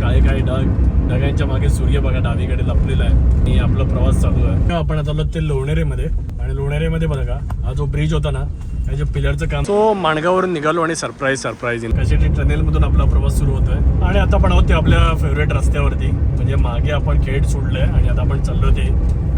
काळे काळे ढग ढगांच्या मागे सूर्य बघा डावीकडे लपलेला आहे. आणि आपला प्रवास चालू आहे. आपण आता आलो ते लोणेरेमध्ये. आणि लोणेरेमध्ये बघा का हा जो ब्रिज होता ना त्याच्या पिलरचं काम तो माणगावरून निघालो आणि सरप्राईज सरप्राईज कशी टनेल मधून आपला प्रवास सुरू होतोय. आणि आता आपण आहोत ते आपल्या फेवरेट रस्त्यावरती. म्हणजे मागे आपण खेड सोडलोय आणि आता आपण चाललो ते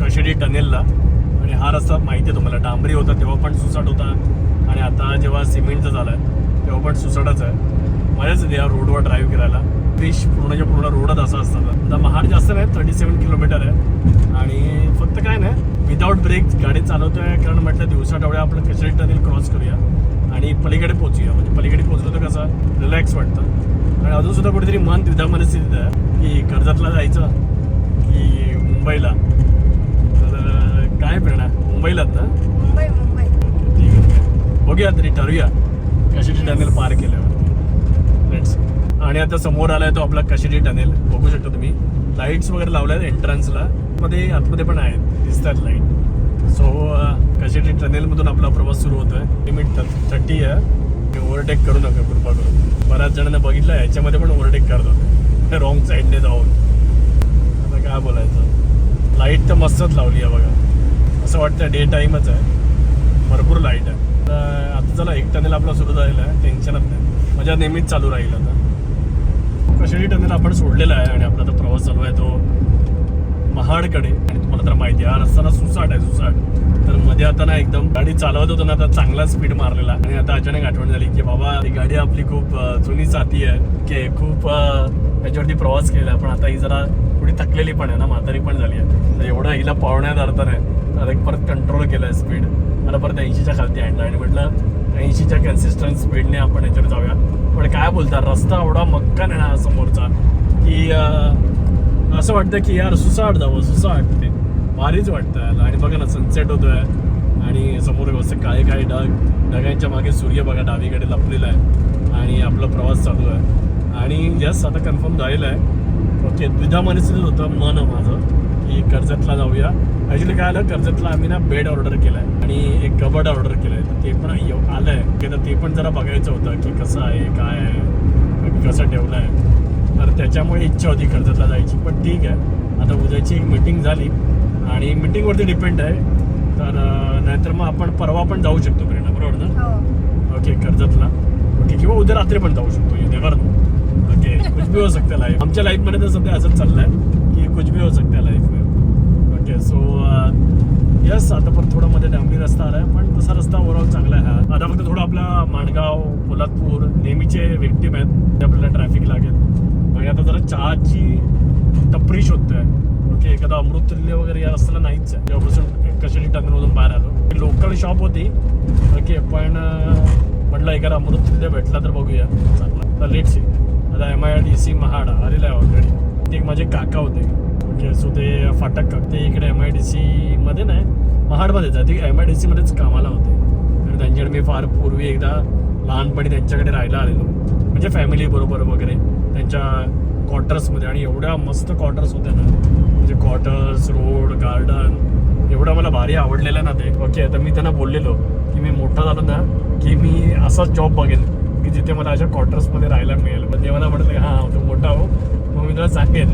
कशेडी टनेलला आणि हा रस्ता माहिती आहे तुम्हाला डांबरी होता तेव्हा पण सुसाट होता. आणि आता जेव्हा सिमेंटचं झालंय तेव्हा पण सुसाटच आहे. मजाच येते या रोडवर ड्राईव्ह करायला फिश पूर्णच्या पूर्ण रोडच असा असतात आता महाड जास्त नाही थर्टी सेवन किलोमीटर आहे. आणि फक्त काय नाही विदाऊट ब्रेक गाडी चालवतोय कारण म्हटलं दिवसा डवळ्या आपण कशा टनेल क्रॉस करूया आणि पलीकडे पोहोचूया. म्हणजे पलीकडे पोहोचलो तर कसं रिलॅक्स वाटतं. आणि अजून सुद्धा कुठेतरी मन द्विधा मनस्थितीत आहे की कर्जतला जायचं की मुंबईला. तर काय प्रेरणा मुंबईलाच ना? मुंबई मुंबई. ठीक आहे, बघूया तरी ठरवूया. कशाची टनेल पार केल्यावर. आणि आता समोर आलाय तो आपला कशेडी टनेल. बघू शकता तुम्ही. लाईट्स वगैरे लावल्या आहेत एंट्रन्सला मध्ये आतमध्ये पण आहेत. दिसतात लाइट सो कशेडी टनेलमधून आपला प्रवास सुरू होतोय. लिमिट थर्टी आहे. ओव्हरटेक करू नका कृपा करून बऱ्याच जणांना बघितलं याच्यामध्ये पण ओव्हरटेक करत होते. रॉंग साईडने जाऊन. आता काय बोलायचं? लाइट तर मस्तच लावली आहे बघा. असं वाटतं डे टाईमच आहे. भरपूर लाइट आहे. तर आता चला एक टनेल आपला सुरू झालेला आहे. टेन्शनच नाही. मजा नेहमीच चालू राहील आता. कशाडी टनेल आपण सोडलेला आहे आणि आपला आता प्रवास चालू आहे तो महाडकडे. आणि तुम्हाला तर माहिती आहे हा रस्ता ना सुसाट आहे सुसाट. तर मध्ये आता ना एकदम गाडी चालवत होतो ना आता चांगला स्पीड मारलेला. आणि आता अचानक आठवण झाली की बाबा ही गाडी आपली खूप जुनी जाती आहे की खूप याच्यावरती प्रवास केला. पण आता ही जरा थोडी थकलेली पण आहे ना म्हातारी पण झाली आहे. तर एवढं हिला पावण्यात अर्थ नाही तर एक परत कंट्रोल केलं आहे स्पीड मला परत ऐंशीच्या खालती आणलं. आणि म्हटलं ऐंशीच्या कन्सिस्टंट स्पीडने आपण याच्यावर जाऊया. पण काय बोलता रस्ता एवढा मक्का नाही ना समोरचा. की असं वाटतं की यार सुसाट जावं सुसाट. ते भारीच वाटतं याला. आणि बघा ना सनसेट होतोय. आणि समोर व्यवस्थित काळे काळे ढग. ढगांच्या मागे सूर्य बघा डावीकडे लपलेला आहे. आणि आपला प्रवास चालू आहे. आणि यस आता कन्फर्म झालेलं आहे. ओके द्विधा मनस्थितीत होतं मन माझं की कर्जतला जाऊया. ॲक्च्युली काय आलं? कर्जतला आम्ही ना बेड ऑर्डर केला आहे आणि एक कबड ऑर्डर केलं आहे तर ते पण आलं आहे की तर ते पण जरा बघायचं होतं की कसं आहे काय आहे कसं ठेवलं आहे तर त्याच्यामुळे इच्छा होती कर्जतला जायची पण ठीक आहे. आता उद्याची एक मीटिंग झाली आणि मीटिंगवरती डिपेंड आहे. तर नाहीतर मग आपण परवा पण जाऊ शकतो प्रेरणा बरोबर ना? हो. ओके कर्जतला. ओके किंवा उद्या रात्री पण जाऊ शकतो यू नेवर ओके कुछ भी हो सकता लाईफ आमच्या लाईफमध्ये तर सध्या असंच चाललंय की कुछ भी हो सकता लाईफ ओके सो यस आता पण थोडं मध्ये डांबरी रस्ता आला आहे पण तसा रस्ता ओव्हरऑल चांगला आहे हा. आता फक्त थोडं आपला माणगाव पोलादपूर नेहमीचे व्यक्तिम आहेत. ते आपल्याला ट्रॅफिक लागेल. आणि आता जरा चहाची टपरी शोधतोय. ओके एखादा अमृततुल्य वगैरे या रस्त्याला नाहीच आहे. जेव्हापासून कशाची टनमधून बाहेर आलो. लोकल शॉप होती. ओके पण uh, म्हटलं एखादा अमृततुल्य भेटला तर बघूया. चांगला. लेट सी आता M I D C Mahad आलेला आहे ऑलरेडी ते एक माझे काका होते. ओके सो ते फाटक काका ते इकडे एम आय डी सीमध्ये नाही महाडमध्येच आहे ते एम आय डी सीमध्येच कामाला होते. आणि त्यांच्याकडे मी फार पूर्वी एकदा लहानपणी त्यांच्याकडे राहायला आलेलो. म्हणजे फॅमिलीबरोबर वगैरे त्यांच्या क्वार्टर्समध्ये आणि एवढ्या मस्त क्वार्टर्स होत्या ना. म्हणजे क्वार्टर्स रोड गार्डन एवढं मला भारी आवडलेलं ना ते. ओके तर मी त्यांना बोललेलो की मी मोठा झालो ना की मी असाच जॉब बघेन की जिथे मला अशा क्वार्टर्समध्ये राहायला मिळेल. पण ते मला म्हटलं हां तू मोठा हो. मग मी तुला सांगेन.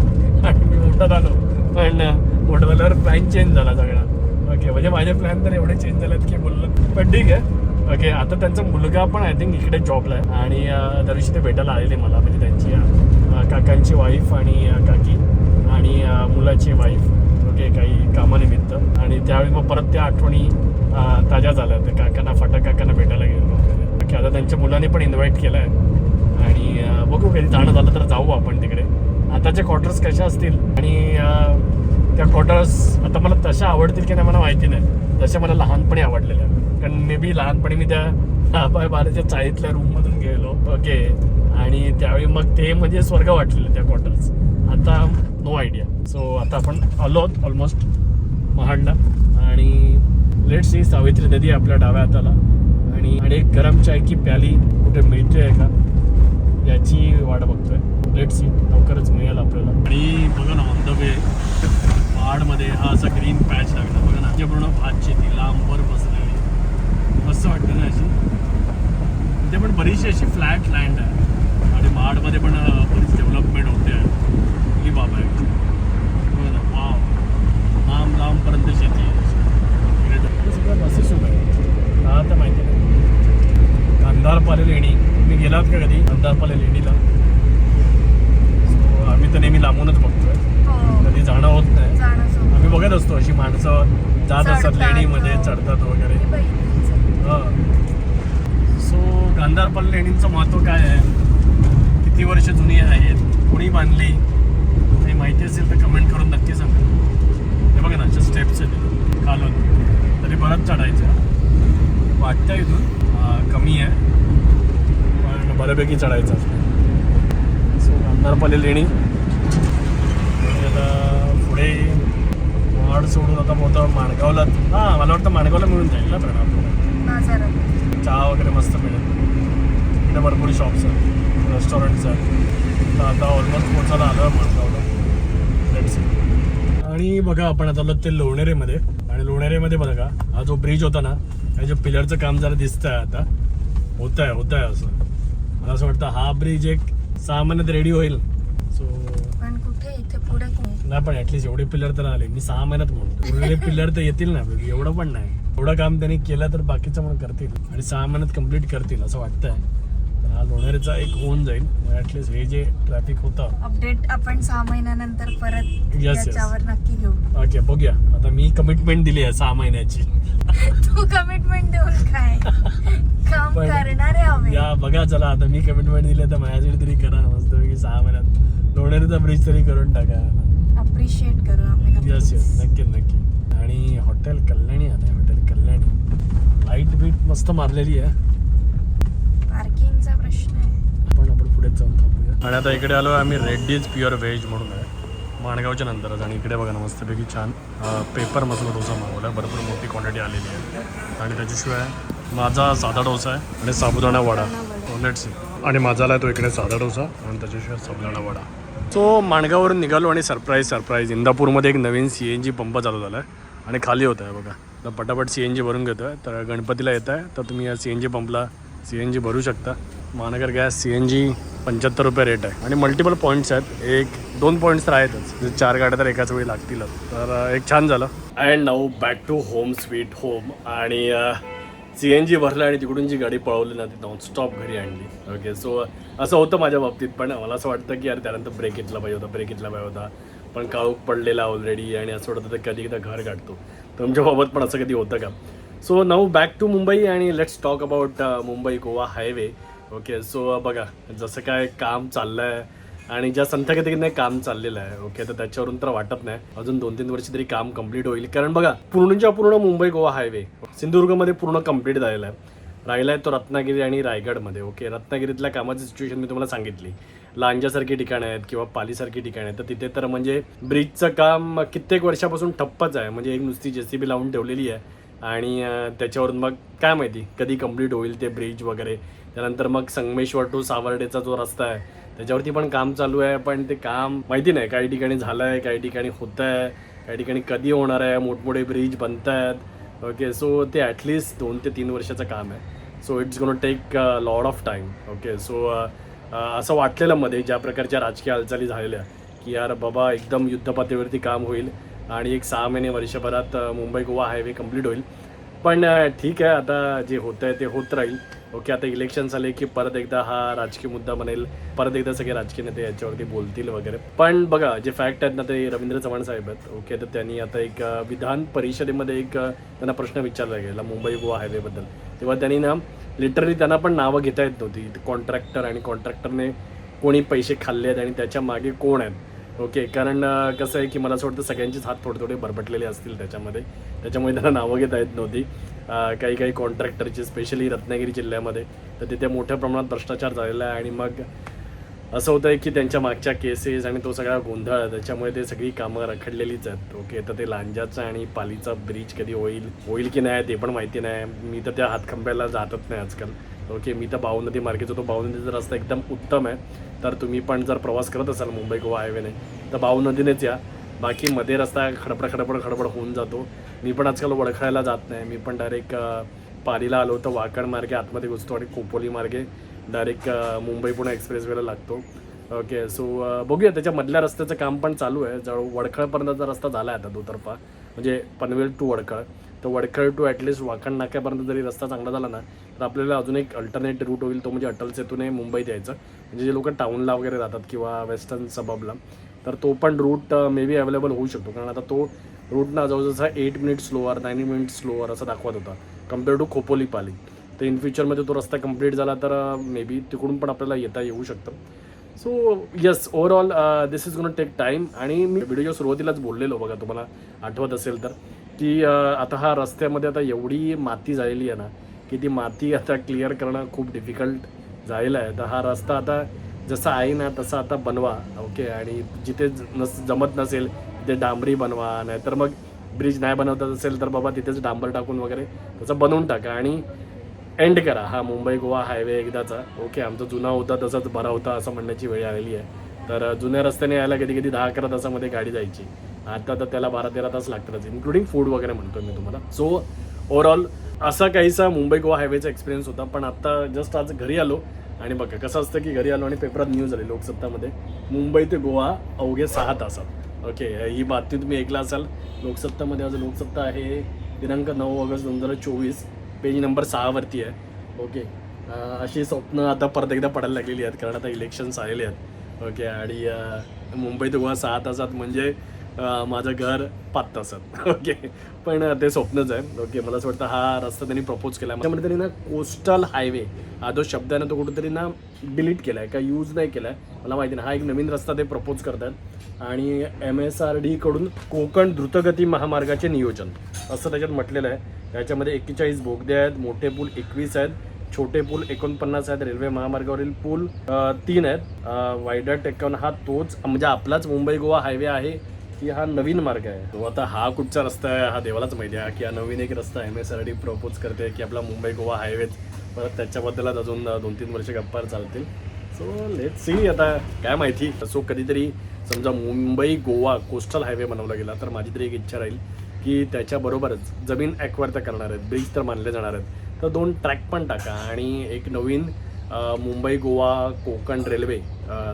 आणि मी मोठा झालो पण मोठं झाल्यावर प्लॅन चेंज झाला सगळा. ओके म्हणजे माझे प्लॅन तर एवढे चेंज झालेत की बोललं पण ठीक आहे. ओके आता त्यांचा मुलगा पण आय थिंक इकडे जॉबला आहे. आणि दरवर्षी त्या दिवशी ते भेटायला आलेले मला म्हणजे त्यांची काकांची वाईफ आणि काकी आणि मुलाची वाईफ ओके काही कामानिमित्त. आणि त्यावेळी मग परत त्या आठवणी ताज्या झाल्या त्या काकांना फाटा काकांना भेटायला गेलो. ओके आता त्यांच्या मुलाने पण इन्व्हाइट केलं आहे आणि बघू कधी जाणं झालं तर जाऊ आपण तिकडे. आताचे क्वार्टर्स कशा असतील? आणि त्या क्वार्टर्स आता मला तशा आवडतील की नाही मला माहिती नाही. तशा मला लहानपणी आवडलेल्या. कारण मे बी लहानपणी मी त्या बाय बाराच्या चाळीतल्या रूममधून गेलो ओके आणि त्यावेळी मग ते म्हणजे स्वर्ग वाटलेलं त्या क्वार्टर्स आता नो आयडिया सो आता आपण आलो ऑलमोस्ट महाडला. आणि लेट सी सावित्री नदी आहे आपल्या डाव्या हाताला. आणि आणि एक गरम चाय की प्याली कुठे मिळते का? याची वाट बघतोय. लेट सी लवकरच मिळेल आपल्याला. आणि बघा ना ऑन द वे पहाडमध्ये हा असा ग्रीन पॅच लागला. बघा ना पूर्ण भात शेती लांबवर बसलेली. मस्त वाटतं ना अशी ते पण बरीचशी अशी फ्लॅट लँड आहे. आणि महाडमध्ये पण बरीच डेव्हलपमेंट होते. आहे ही बाबा आहे. बघा ना वाव लांब लांबपर्यंत शेती सगळ्या बसेस आहे. हा तर माहिती नाही. अंधार पालेल येणी. गांधारपाले लेणीला? सो आम्ही तर नेहमी लांबूनच बघतोय. हो. कधी जाणं होत नाही. आम्ही बघत असतो अशी माणसं जात असतात लेणीमध्ये हो. चढतात वगैरे. सो गांधारपाल लेणींचं महत्त्व काय आहे? किती वर्ष जुनी आहेत कोणी बांधली काही माहिती असेल तर कमेंट करून नक्की सांगा हे बघा ना अशा स्टेप्स आहेत खालून तरी परत चढायचं वाटतं इथून अं, कमी आहे बऱ्यापैकी चढायचं. सो गांधारपाली लेणी आता पुढे वाड सोडून आता मोठं माणगावला हां मला वाटतं माणगावला मिळून जाईल ना बाजारात. चहा वगैरे मस्त मिळेल. इकडे भरपूर शॉप्स आहेत. रेस्टॉरंट्स आहेत. तर आता ऑलमोस्ट पोचायला आलो आहे माणगावला. आणि बघा आपण आता ते लोणेरेमध्ये. आणि लोणेरेमध्ये बघा हा जो ब्रिज होता ना त्याच्या पिलरचं काम जरा दिसतंय आता. होत आहे होत आहे असं. मला असं वाटतं हा ब्रिज एक सहा महिन्यात रेडी होईल. सो पण कुठे? इथे पुढे कोणी नाही पण ऍटलीस्ट एवढे पिलर तर आले. मी सहा महिन्यात म्हणतो. उरलेले पिलर तर येतील ना? एवढं पण नाही. एवढं काम त्यांनी केलं तर बाकीचं पण करतील. आणि सहा महिन्यात कंप्लीट करतील असं वाटतंय. हा लोणारीचा एक होऊन जाईल. ऍटलीस्ट हे जे ट्रॅफिक होतं. अपडेट आपण सहा महिन्यानंतर परत yes. याच्यावर नक्की घेऊ. ओके बघूया. आता मी कमिटमेंट दिली आहे सहा महिन्याची. तू कमिटमेंट देऊन काय? काम पण- करणारे हवे या बघा चला आता मी कमिटमेंट दिली आहे तर माझ्यासाठी तरी करा. मस्त की सहा महिन्यात लोणारीचा ब्रिज तरी करून टाका. अप्रिशिएट करू आम्ही. यस यस नक्की नक्की. आणि हॉटेल कल्याणी आलं हॉटेल कल्याणी. लाइट बीट मस्त मारलेली आहे. प्रश्न आहे. आपण आपण पुढे जाऊन थांबूया. आणि आता इकडे आलो आम्ही रेड्डीज प्युअर व्हेज म्हणून आहे. माणगावच्या नंतरच आणि इकडे बघा ना मस्तपैकी छान पेपर मसाला डोसा मागवला. भरपूर मोठी क्वांटिटी आलेली आहे. आणि त्याच्याशिवाय माझा साधा डोसा आहे आणि साबुदाणा वडा. लेट्स आणि माझा आला तो इकडे साधा डोसा आणि त्याच्याशिवाय साबुदाणा वडा. सो माणगाववरून निघालो आणि सरप्राईज सरप्राईज इंदापूरमध्ये एक नवीन सी एन जी पंप चालू झाला आहे आणि खाली होत आहे बघा. तर पटापट सी एन जी भरून घेतो आहे तर गणपतीला येत आहे तर तुम्ही या सी एन जी पंपला सी एन जी भरू शकता. महानगर गॅस सी एन जी पंच्याहत्तर रुपये रेट आहे. आणि मल्टिपल पॉईंट्स आहेत. एक दोन पॉईंट्स तर आहेतच. म्हणजे चार गाड्या तर एकाच वेळी लागतीलच तर एक छान झालं. And now back to home sweet home आणि सी एन जी भरलं आणि तिकडून जी गाडी पळवली ना ती नॉनस्टॉप घरी आणली. ओके सो असं होतं माझ्या बाबतीत. पण मला असं वाटतं की यार त्यानंतर ब्रेक घेतला पाहिजे होता ब्रेक घेतला पाहिजे होता. पण काळूक पडलेला ऑलरेडी आणि असं वाटतं तर कधी एकदा घर काढतो. तुमच्याबाबत पण असं कधी होतं का? So now back to Mumbai आणि let's talk about Mumbai Goa highway okay so बघा जसं काय काम चाललं आहे आणि ज्या संथगतीने काम चाललेलं आहे ओके तर त्याच्यावरून तर वाटत नाही. अजून दोन तीन वर्ष तरी काम कंप्लीट होईल. कारण बघा पूर्णच्या पूर्ण मुंबई गोवा हायवे सिंधुदुर्गमध्ये पूर्ण कंप्लीट झालेला आहे. राहिला आहे तो रत्नागिरी आणि रायगडमध्ये ओके रत्नागिरीतल्या कामाची सिच्युएशन मी तुम्हाला सांगितली. लांजासारखी ठिकाणं आहेत किंवा पालीसारखी ठिकाणं आहेत तर तिथे तर म्हणजे ब्रिजचं काम कित्येक वर्षापासून ठप्पच आहे. म्हणजे एक नुसती जे सी बी लावून ठेवलेली आहे. आणि त्याच्यावरून मग काय माहिती कधी कंप्लीट होईल ते ब्रिज वगैरे. त्यानंतर मग संगमेश्वर टू सावर्डेचा जो रस्ता आहे त्याच्यावरती पण काम चालू आहे पण ते काम माहिती नाही काही ठिकाणी झालं आहे काही ठिकाणी होतं आहे काही ठिकाणी कधी होणार आहे मोठमोठे ब्रिज बनत आहेत ओके सो ते ॲटलिस्ट दोन ते तीन वर्षाचं काम आहे. So it's gone take lot of time okay so असं वाटलेलं मध्ये ज्या प्रकारच्या राजकीय हालचाली झालेल्या की यार बाबा एकदम युद्धपातळीवरती काम होईल. आणि एक सहा महिने वर्षभरात मुंबई गोवा हायवे कंप्लीट होईल. पण ठीक आहे आता जे होतं आहे ते होत राहील. ओके आता इलेक्शन झाले की परत एकदा हा राजकीय मुद्दा बनेल. परत एकदा सगळे राजकीय नेते याच्यावरती बोलतील वगैरे. पण बघा जे फॅक्ट आहेत ना ते रवींद्र चव्हाण साहेब आहेत. ओके तर त्यांनी आता एक विधान परिषदेमध्ये एक त्यांना प्रश्न विचारला गेला मुंबई गोवा हायवेबद्दल तेव्हा त्यांनी ना लिटरली त्यांना पण नावं घेता येत नव्हती. कॉन्ट्रॅक्टर आणि कॉन्ट्रॅक्टरने कोणी पैसे खाल्ले आहेत आणि त्याच्यामागे कोण आहेत? ओके कारण कसं आहे की मला असं वाटतं सगळ्यांचेच हात थोडे थोडे बरबटलेले असतील त्याच्यामध्ये. त्याच्यामुळे त्यांना नावं घेता येत नव्हती. काही काही कॉन्ट्रॅक्टरची स्पेशली रत्नागिरी जिल्ह्यामध्ये. तर तिथे मोठ्या प्रमाणात भ्रष्टाचार झालेला आहे आणि मग असं होतं आहे की त्यांच्या मागच्या केसेस आणि तो सगळा गोंधळ त्याच्यामुळे ते सगळी कामं रखडलेलीच आहेत. ओके तर ते लांजाचं आणि पालीचा ब्रिज कधी होईल होईल की नाही ते पण माहिती नाही. मी तर त्या हातखंब्याला जातच नाही आजकाल. ओके मी तर भाऊ नदी तो भाऊ रस्ता एकदम उत्तम आहे. तर तुम्ही पण जर प्रवास करत असाल मुंबई गोवा हायवेने तर भाऊ या. बाकी मध्ये रस्ता खडपड खडपड खडपड होऊन जातो. मी पण आजकाल वडखळायला जात नाही. मी पण डायरेक्ट पालीला आलो तर वाकड मार्गे आतमध्ये घुसतो आणि कोपोली मार्गे डायरेक्ट मुंबई पुणे एक्सप्रेसवेला लागतो. ओके सो बघूया. त्याच्या मधल्या रस्त्याचं काम पण चालू आहे. जवळ वडखळपर्यंतचा रस्ता झाला आहे आता दुतर्फा. म्हणजे पनवेल टू वडखळ. तर वडखळ टू ॲटलिस्ट वाकण नाक्यापर्यंत जरी रस्ता चांगला झाला ना तर आपल्याला अजून एक अल्टरनेट रूट होईल तो म्हणजे अटल सेतूने मुंबईत यायचं. म्हणजे जे लोक टाऊनला वगैरे जातात किंवा वेस्टर्न सबबला तर तो पण रूट मे बी अवेलेबल होऊ शकतो. कारण आता तो रूट ना जसा eight minute slower nine minute slower असं दाखवत होता कंपेअर टू खोपोली पाली तर इन फ्युचरमध्ये तो रस्ता कंप्लीट झाला तर मे बी तिकडून पण आपल्याला येता येऊ शकतं. So yes overall this is gone take time आणि मी व्हिडिओच्या सुरुवातीलाच बोललेलो बघा तुम्हाला आठवत असेल तर. की आता हा रस्त्यामध्ये आता एवढी माती झालेली आहे ना की ती माती आता क्लिअर करणं खूप डिफिकल्ट झालेलं आहे. तर हा रस्ता आता जसा आहे ना तसा आता बनवा ओके आणि जिथे ज- नस जमत नसेल तिथे डांबरी बनवा नाहीतर मग ब्रिज नाही बनवता असेल तर बाबा तिथेच डांबर टाकून वगैरे त्याचं बनवून टाका. आणि एंड करा. हा मुंबई गोवा हायवे एकदाचा ओके आमचा जुना होता तसाच बरा होता असं म्हणण्याची वेळ आलेली आहे. तर जुन्या रस्त्याने यायला कधी कधी दहा अकरा तासामध्ये गाडी जायची. आता तर त्याला बारा तेरा तास लागतातच इन्क्लुडिंग फूड वगैरे म्हणतो मी तुम्हाला. सो ओव्हरऑल असा काहीसा मुंबई गोवा हायवेचा एक्सपिरियन्स होता पण आता जस्ट आज घरी आलो आणि बघा कसं असतं की घरी आलो आणि पेपरात न्यूज आली लोकसत्तामध्ये. मुंबई ते गोवा अवघे सहा तासात. ओके ही बातमी तुम्ही ऐकला असाल लोकसत्तामध्ये आज लोकसत्ता आहे दिनांक नऊ ऑगस्ट दोन हजार चोवीस पेज नंबर सहावरती आहे. ओके अशी स्वप्न आता परत एकदा पडायला लागलेली आहेत कारण आता इलेक्शन्स आलेले आहेत. ओके आणि मुंबई ते गोवा सहा तासात म्हणजे माझं घर पाच तासात. ओके पण ते स्वप्नच आहे. ओके मला असं वाटतं हा रस्ता त्यांनी प्रपोज केला. त्यामध्ये त्यांनी ना कोस्टल हायवे हा जो शब्द आहे ना तो कुठेतरी ना डिलीट केला आहे का यूज नाही केला आहे मला माहिती नाही. हा एक नवीन रस्ता ते प्रपोज करतात. आणि एम एस आर डीकडून कोकण द्रुतगती महामार्गाचे नियोजन. असं त्याच्यात म्हटलेलं आहे. याच्यामध्ये एक्केचाळीस बोगदे आहेत मोठे पूल एकवीस आहेत. छोटे पूल एकोणपन्नास आहेत रेल्वे महामार्गावरील पूल तीन आहेत. वायडर टेकन हा तोच म्हणजे आपलाच मुंबई गोवा हायवे आहे की हा नवीन मार्ग आहे. तो आता हा कुठचा रस्ता आहे हा देवालाच माहिती आहे की हा नवीन एक रस्ता M S R D propose करते की आपला मुंबई गोवा हायवे परत त्याच्याबद्दलच अजून दोन तीन वर्ष गप्पार चालतील. सो लेट सी आता काय माहिती. सो कधीतरी समजा मुंबई गोवा कोस्टल हायवे बनवला गेला तर माझी तरी एक इच्छा राहील की त्याच्याबरोबरच जमीन ॲक्वायर तर करणार आहेत ब्रिज तर मानले जाणार आहेत. तर दोन ट्रॅक पण टाका आणि एक नवीन मुंबई गोवा कोकण रेल्वे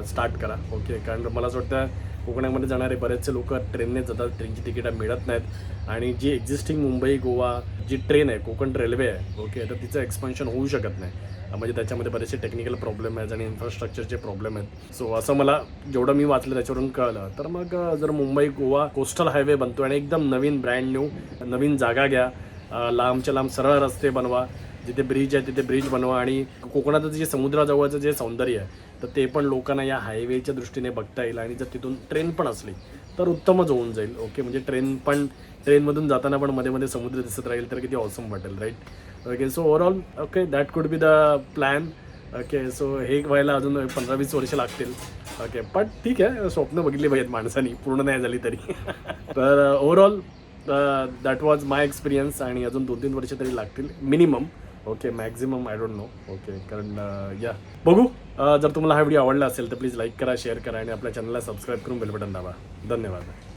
स्टार्ट करा. ओके कारण मला असं वाटतं कोकणामध्ये जाणारे बरेचसे लोक ट्रेनने जातात ट्रेनची तिकीटं मिळत नाहीत. आणि जी एक्झिस्टिंग मुंबई गोवा जी ट्रेन आहे कोकण रेल्वे आहे ओके तर तिचं एक्सपेन्शन होऊ शकत नाही. म्हणजे त्याच्यामध्ये बरेचसे टेक्निकल प्रॉब्लेम आहेत आणि इन्फ्रास्ट्रक्चरचे प्रॉब्लेम आहेत. सो असं मला जेवढं मी वाचलं त्याच्यावरून कळलं. तर मग जर मुंबई गोवा कोस्टल हायवे बनतो आणि एकदम नवीन ब्रँड न्यू नवीन जागा घ्या. लांबच्या लांब सरळ रस्ते बनवा जिथे ब्रिज आहे तिथे ब्रिज बनवा आणि कोकणाचं जे समुद्राजवळचं जे सौंदर्य आहे तर ते पण लोकांना या हायवेच्या दृष्टीने बघता येईल आणि जर तिथून ट्रेन पण असली तर उत्तमच होऊन जाईल. ओके म्हणजे ट्रेन पण ट्रेनमधून जाताना पण मध्ये मध्ये समुद्र दिसत राहील तर किती ऑसम वाटेल right okay so overall okay that could be the plan okay so हे व्हायला अजून पंधरा वीस वर्ष लागतील. ओके बट ठीक आहे स्वप्न बघितली पाहिजेत माणसानी पूर्ण नाही झाली तरी. तर uh, overall that was my experience आणि अजून दोन तीन वर्ष तरी लागतील. Minimum okay maximum I don't know okay कारण या बघू. जर तुम्हाला हा व्हिडिओ आवडला असेल तर प्लीज लाईक करा शेअर करा आणि आपल्या चॅनलला सबस्क्राईब करून बेल बटन दाबा. धन्यवाद.